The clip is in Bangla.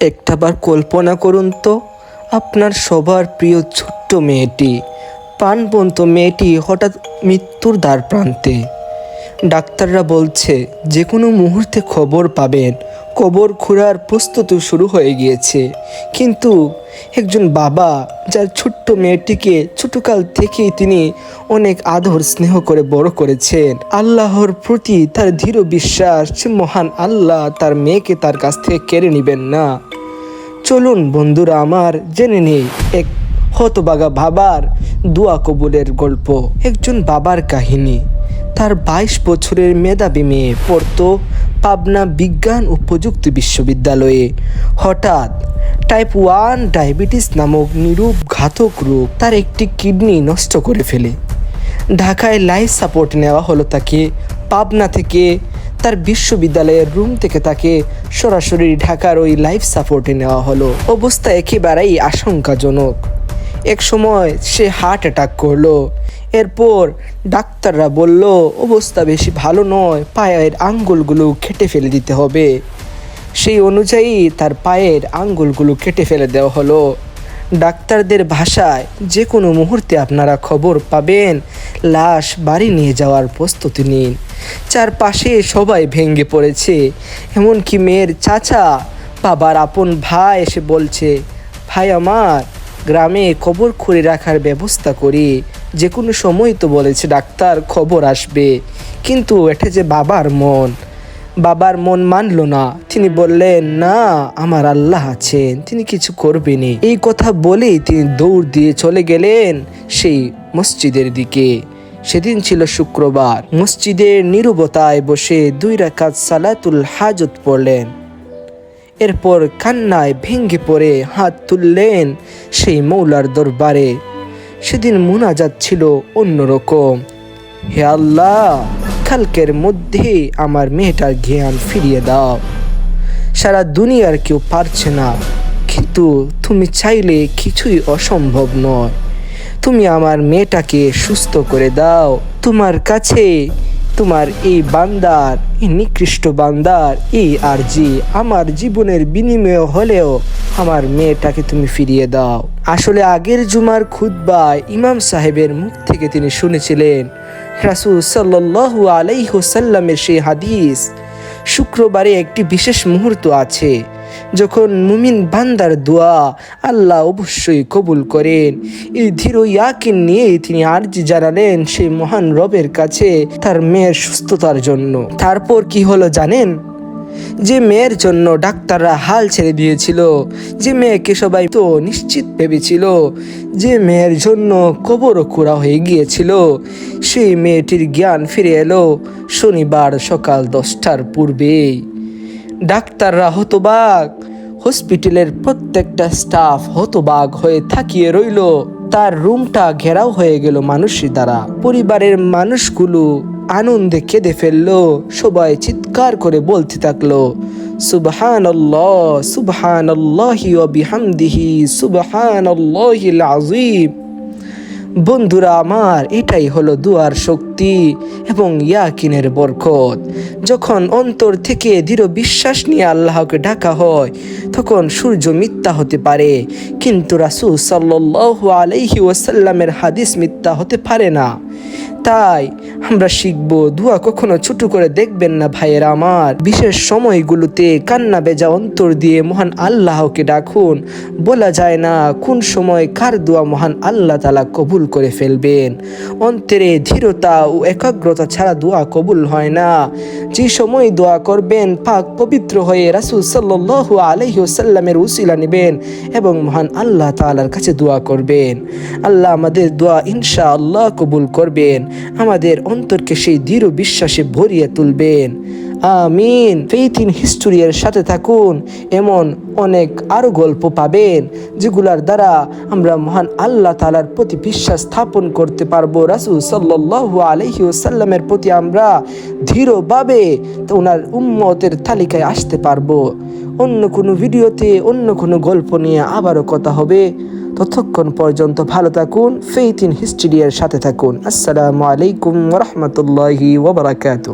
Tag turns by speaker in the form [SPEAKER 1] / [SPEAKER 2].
[SPEAKER 1] একটাবার কল্পনা করুন তো, আপনার সবার প্রিয় ছোট্ট মেয়েটি, প্রাণবন্ত মেয়েটি হঠাৎ মৃত্যুর দ্বার প্রান্তে। ডাক্তাররা বলছে যে কোনো মুহূর্তে খবর পাবেন। কবর খুঁড়ার প্রস্তুতি শুরু হয়ে গিয়েছে। কিন্তু একজন বাবা, যার ছোট্ট মেয়েটিকে ছোটকাল থেকেই তিনি অনেক আদর স্নেহ করে বড় করেছেন, আল্লাহর প্রতি তার দৃঢ় বিশ্বাস মহান আল্লাহ তার মেয়েকে তার কাছ থেকে কেড়ে নেবেন না। চলুন বন্ধুরা আমার জেনে নেই এক হতবাগা বাবার দোয়া কবুলের গল্প। একজন বাবার কাহিনী। তার বাইশ বছরের মেধাবী মেয়ে পড়তো পাবনা বিজ্ঞান ও প্রযুক্তি বিশ্ববিদ্যালয়ে। হঠাৎ টাইপ ওয়ান ডায়াবেটিস নামক নিরূপ ঘাতক রোগ তার একটি কিডনি নষ্ট করে ফেলে। ঢাকায় লাইফ সাপোর্ট নেওয়া হলো তাকে। পাবনা থেকে তার বিশ্ববিদ্যালয়ের রুম থেকে তাকে সরাসরি ঢাকার ওই লাইফ সাপোর্টে নেওয়া হলো। অবস্থা একেবারেই আশঙ্কাজনক। এক সময় সে হার্ট অ্যাটাক করল। এরপর ডাক্তাররা বলল, অবস্থা বেশি ভালো নয়, পায়ের আঙ্গুলগুলো কেটে ফেলে দিতে হবে। সেই অনুযায়ী তার পায়ের আঙ্গুলগুলো কেটে ফেলে দেওয়া হলো। ডাক্তারদের ভাষায় যে কোনো মুহূর্তে আপনারা খবর পাবেন। লাশ বাড়ি নিয়ে যাওয়ার প্রস্তুতি নিন। চারপাশে সবাই ভেঙে পড়েছে। এমনকি মেয়ের চাচা, বাবার আপন ভাই এসে বলছে, ভাই আমার, গ্রামে খবর খুঁড়ে রাখার ব্যবস্থা করি। যে কোনো সময় তো বলেছে ডাক্তার খবর আসবে। কিন্তু এটা যে বাবার মন। বাবার মন মানলো না। তিনি বললেন, না, আমার আল্লাহ আছেন, তিনি কিছু করবেনই। এই কথা বলেই তিনি দৌড় দিয়ে চলে গেলেন সেই মসজিদের দিকে। সেদিন ছিল শুক্রবার। মসজিদের নিরবতায় বসে দুই রাকাত সালাতুল হাজত পড়লেন। এরপর কান্নায় ভেঙ্গে পড়ে হাত তুললেন সেই মৌলার দরবারে। সেদিন মুনাজাত ছিল অন্যরকম। হে আল্লাহ! কালকের মধ্যে আমার মেয়েটার জ্ঞান ফিরিয়ে দাও। সারা দুনিয়ার কেউ পারছে না। কিন্তু তুমি চাইলে কিছুই অসম্ভব নয়। তুমি আমার মেয়েটাকে সুস্থ করে দাও। তোমার কাছে তোমার এই বান্দার, এই নিকৃষ্ট বান্দার, এই আরজি আমার জীবনের বিনিময় হলেও আমার মেয়েটাকে তুমি ফিরিয়ে দাও। আসলে আগের জুমার খুদ্বায় ইমাম সাহেবের মুখ থেকে তিনি শুনেছিলেন, রাসুল সাল্লাল্লাহু আলাইহি ওয়াসাল্লামের সেই হাদিস, শুক্রবারে একটি বিশেষ মুহূর্ত আছে, যখন মুমিন বান্দার দোয়া আল্লাহ অবশ্যই কবুল করেন। এই ধীর ইয়াকিন নিয়েই তিনি আর্জি জানালেন সেই মহান রবের কাছে তার মেয়ের সুস্থতার জন্য। তারপর কি হলো জানেন? যে মেয়ের জন্য ডাক্তাররা হাল ছেড়ে দিয়েছিল, যে মেয়েকে সবাই তো নিশ্চিত ভেবেছিল, যে মেয়ের জন্য কবরও খোঁড়া হয়ে গিয়েছিল। সেই মেয়েটির জ্ঞান ফিরে এলো শনিবার সকাল দশটার পূর্বেই ডাক্তাররা হতবাক, হসপিটালের প্রত্যেকটা স্টাফ হতবাক হয়ে থাকিয়ে রইল। তার রুমটা ঘেরাও হয়ে গেল মানুষের দ্বারা। পরিবারের মানুষগুলো আনন্দে কেঁদে ফেলল, সবাই চিৎকার করে বলতে থাকল সুবহান আল্লাহ সুবহান আল্লাহি বিহামদিহি সুবহান আল্লাহিল আজিম বন্ধুরা আমার, এটাই হলো দুয়ার শক্তি এবং ইয়াকিনের বরকত। যখন অন্তর থেকে দৃঢ় বিশ্বাস নিয়ে আল্লাহকে ডাকা হয়, তখন সূর্য মিথ্যা হতে পারে। কিন্তু রাসুল সাল্লাহ আলাইহি ওয়াসাল্লামের হাদিস মিথ্যা হতে পারে না। তাই আমরা শিখব, দুয়া কখনো ছোট করে দেখবেন না ভাইয়ের আমার। বিশেষ সময়গুলোতে কান্না বেজা অন্তর দিয়ে মহান আল্লাহকে ডাকুন। বলা যায় না কোন সময় কার দোয়া মহান আল্লাহ তালা কবুল করে ফেলবেন। অন্তরে ধীরতা ও একাগ্রতা ছাড়া দোয়া কবুল হয় না। যে সময় দোয়া করবেন, পাক পবিত্র হয়ে রাসুল সাল্লাহ আলহিউসাল্লামের উসিলা নেবেন এবং মহান আল্লাহ তালার কাছে দোয়া করবেন। আল্লাহ আমাদের দোয়া ইনশা আল্লাহ কবুল করবেন। আমাদের অন্তরকে সেই দৃঢ় বিশ্বাসে ভরিয়ে তুলবেন। আমিন। ফেইথ ইন হিস্টোরিয়ার সাথে থাকুন, এমন অনেক আরও গল্প পাবেন, যেগুলার দ্বারা আমরা মহান আল্লাহ তালার প্রতি বিশ্বাস স্থাপন করতে পারব। রাসুল সাল্লাহ আলহি ওসাল্লামের প্রতি আমরা ধীরভাবে ওনার উম্মতের তালিকায় আসতে পারব। অন্য কোনো ভিডিওতে অন্য কোনো গল্প নিয়ে আবারও কথা হবে। ততক্ষণ পর্যন্ত ভালো থাকুন ফেইথ ইন হিস্টোরিয়ার সাথে থাকুন। আসসালামু আলাইকুম রহমতুল্লাহি ওবরাকাতু